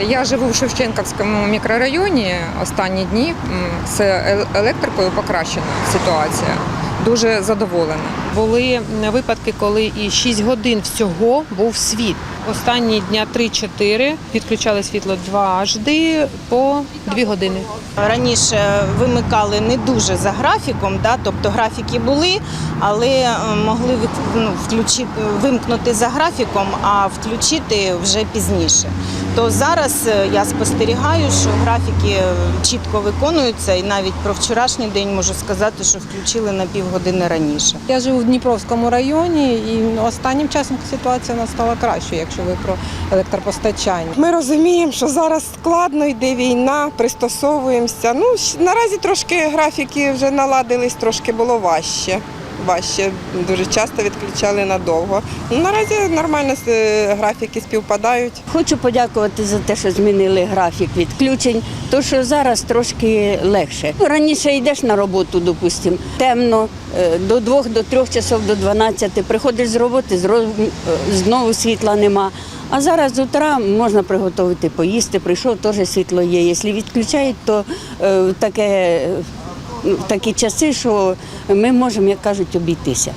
Я живу в Шевченківському мікрорайоні останні дні. З електрикою покращена ситуація. Дуже задоволена. Були випадки, коли і 6 годин всього був світ. Останні дня 3-4 відключали світло дважди по 2 години. Раніше вимикали не дуже за графіком, да, тобто графіки були, але е, могли ну, включити, вимкнути за графіком, а включити вже пізніше. То зараз е, я спостерігаю, що графіки е, чітко виконуються, і навіть про вчорашній день можу сказати, що включили на півгодини раніше. Я живу в Дніпровському районі, і останнім часом ситуація у нас стала кращою, якщо ви про електропостачання. Ми розуміємо, що зараз складно йде війна, пристосовуємося. Ну, наразі трошки графіки вже наладились, трошки було важче. Важче дуже часто відключали надовго. Ну, наразі нормально е, графіки співпадають. Хочу подякувати за те, що змінили графік відключень, то що зараз трошки легше. Раніше йдеш на роботу, допустимо, темно, е, до двох, до трьох часов, до 12, приходиш з роботи, е, знову світла нема. А зараз з утра можна приготувати поїсти, прийшов, теж світло є. Якщо відключають, то таке, ну, такі часи, що ми можемо, як кажуть, обійтися.